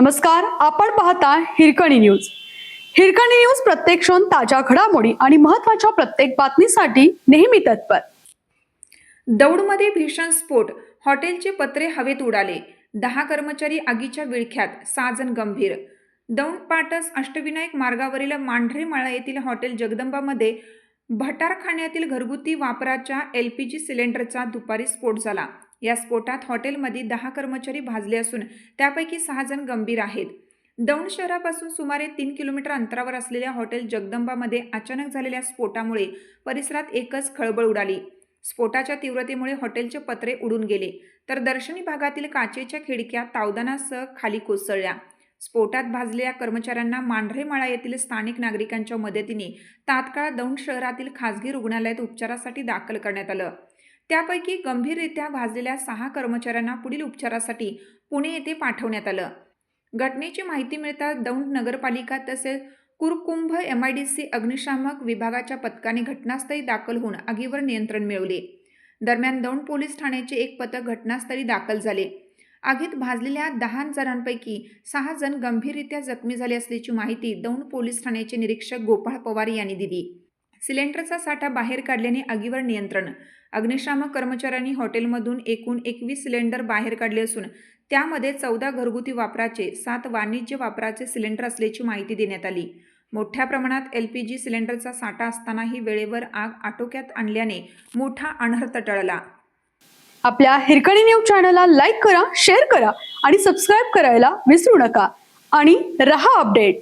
नमस्कार आपण पाहता हिरकणी न्यूज. हिरकणी न्यूज प्रत्येक क्षण ताज्या घडामोडी आणि महत्त्वाच्या प्रत्येक बातमीसाठी नेहमी तत्पर. दौडमध्ये भीषण स्फोट हॉटेलचे पत्रे हवेत उडाले. दहा कर्मचारी आगीच्या विळख्यात साजन गंभीर. दौंड पाटस अष्टविनायक मार्गावरील मांढरे माळा येथील हॉटेल जगदंबामध्ये भटारखान्यातील घरगुती वापराच्या एल पी जी सिलेंडरचा दुपारी स्फोट झाला. या स्फोटात हॉटेलमध्ये दहा कर्मचारी भाजले असून त्यापैकी सहा जण गंभीर आहेत. दौंड शहरापासून सुमारे तीन किलोमीटर अंतरावर असलेल्या हॉटेल जगदंबामध्ये अचानक झालेल्या स्फोटामुळे परिसरात एकच खळबळ उडाली. स्फोटाच्या तीव्रतेमुळे हॉटेलचे पत्रे उडून गेले तर दर्शनी भागातील काचेच्या खिडक्या तावदानासह खाली कोसळल्या. स्फोटात भाजलेल्या कर्मचाऱ्यांना मांढरेमाळा येथील स्थानिक नागरिकांच्या मदतीने तात्काळ दौंड शहरातील खासगी रुग्णालयात उपचारासाठी दाखल करण्यात आलं. त्यापैकी गंभीररित्या भाजलेल्या सहा कर्मचाऱ्यांना पुढील उपचारासाठी पुणे येथे पाठवण्यात आलं. घटनेची माहिती मिळताच दौंड नगरपालिका तसेच Kurkumbh M I D C अग्निशामक विभागाच्या पथकाने घटनास्थळी दाखल होऊन आगीवर नियंत्रण मिळवले. दरम्यान दौंड पोलीस ठाण्याचे एक पथक घटनास्थळी दाखल झाले. आगीत भाजलेल्या दहा जणांपैकी सहा जण गंभीररित्या जखमी झाले असल्याची माहिती दौंड पोलीस ठाण्याचे निरीक्षक गोपाळ पवार यांनी दिली. सिलेंडरचा साठा बाहेर काढल्याने आगीवर नियंत्रण. अग्निशामक कर्मचाऱ्यांनी हॉटेलमधून एकूण एकवीस सिलेंडर बाहेर काढले असून त्यामध्ये चौदा घरगुती वापराचे सात वाणिज्य वापराचे सिलेंडर असल्याची माहिती देण्यात आली. मोठ्या प्रमाणात एल पी जी सिलेंडरचा साठा असतानाही वेळेवर आग आटोक्यात आणल्याने मोठा अनर्थ टळला. आपल्या हिरकणी न्यूज चॅनलला लाईक करा शेअर करा आणि सबस्क्राईब करायला विसरू नका. आणि रहा अपडेट.